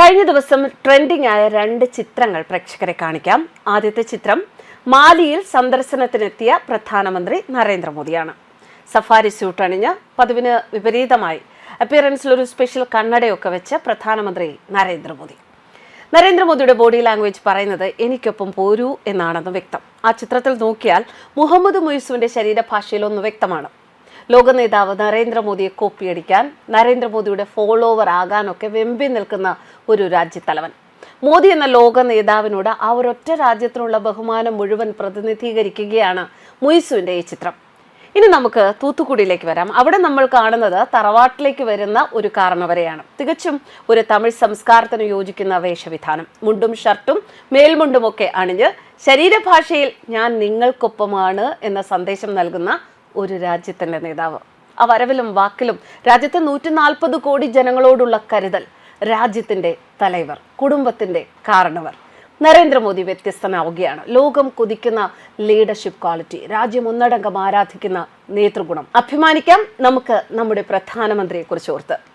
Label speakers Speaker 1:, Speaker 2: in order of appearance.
Speaker 1: കഴിഞ്ഞ ദിവസം ട്രെൻഡിംഗ് ആയ രണ്ട് ചിത്രങ്ങൾ പ്രേക്ഷകരെ കാണിക്കാം. ആദ്യത്തെ ചിത്രം മാലിയിൽ സന്ദർശനത്തിനെത്തിയ പ്രധാനമന്ത്രി നരേന്ദ്രമോദിയാണ്. സഫാരി സ്യൂട്ട് അണിഞ്ഞ് പതിവിന് വിപരീതമായി അപ്പിയറൻസിൽ ഒരു സ്പെഷ്യൽ കണ്ണടയൊക്കെ വെച്ച് പ്രധാനമന്ത്രി നരേന്ദ്രമോദി. നരേന്ദ്രമോദിയുടെ ബോഡി ലാംഗ്വേജ് പറയുന്നത് എനിക്കൊപ്പം പോരൂ എന്നാണെന്ന് വ്യക്തം. ആ ചിത്രത്തിൽ നോക്കിയാൽ മുഹമ്മദ് മൊയ്സുവിന്റെ ശരീരഭാഷയിലൊന്ന് വ്യക്തമാണ്. ലോക നേതാവ് നരേന്ദ്രമോദിയെ കോപ്പിയടിക്കാൻ നരേന്ദ്രമോദിയുടെ ഫോളോവർ ആകാനൊക്കെ വെമ്പി നിൽക്കുന്ന ഒരു രാജ്യത്തലവൻ. മോദി എന്ന ലോക നേതാവിനോട് ആ ഒരൊറ്റ രാജ്യത്തിനുള്ള ബഹുമാനം മുഴുവൻ പ്രതിനിധീകരിക്കുകയാണ് മുയിസുവിന്റെ ഈ ചിത്രം. ഇനി നമുക്ക് തൂത്തുക്കുടിയിലേക്ക് വരാം. അവിടെ നമ്മൾ കാണുന്നത് തറവാട്ടിലേക്ക് വരുന്ന ഒരു കാരണവരെയാണ്. തികച്ചും ഒരു തമിഴ് സംസ്കാരത്തിന് യോജിക്കുന്ന വേഷവിധാനം. മുണ്ടും ഷർട്ടും മേൽമുണ്ടും ഒക്കെ അണിഞ്ഞ് ശരീരഭാഷയിൽ ഞാൻ നിങ്ങൾക്കൊപ്പമാണ് എന്ന സന്ദേശം നൽകുന്ന ഒരു രാജ്യത്തിന്റെ നേതാവ്. ആ വരവിലും വാക്കിലും രാജ്യത്തെ നൂറ്റി നാൽപ്പത് കോടി ജനങ്ങളോടുള്ള കരുതൽ രാജ്യത്തിന്റെ തലൈവർ കുടുംബത്തിന്റെ കാരണവർ. നരേന്ദ്രമോദി വ്യത്യസ്തനാവുകയാണ്. ലോകം കൊതിക്കുന്ന ലീഡർഷിപ്പ് ക്വാളിറ്റി രാജ്യം ഒന്നടങ്കം ആരാധിക്കുന്ന നേതൃഗുണം. അഭിമാനിക്കാം. നമുക്ക് നമ്മുടെ പ്രധാനമന്ത്രിയെക്കുറിച്ച് ഓർത്ത്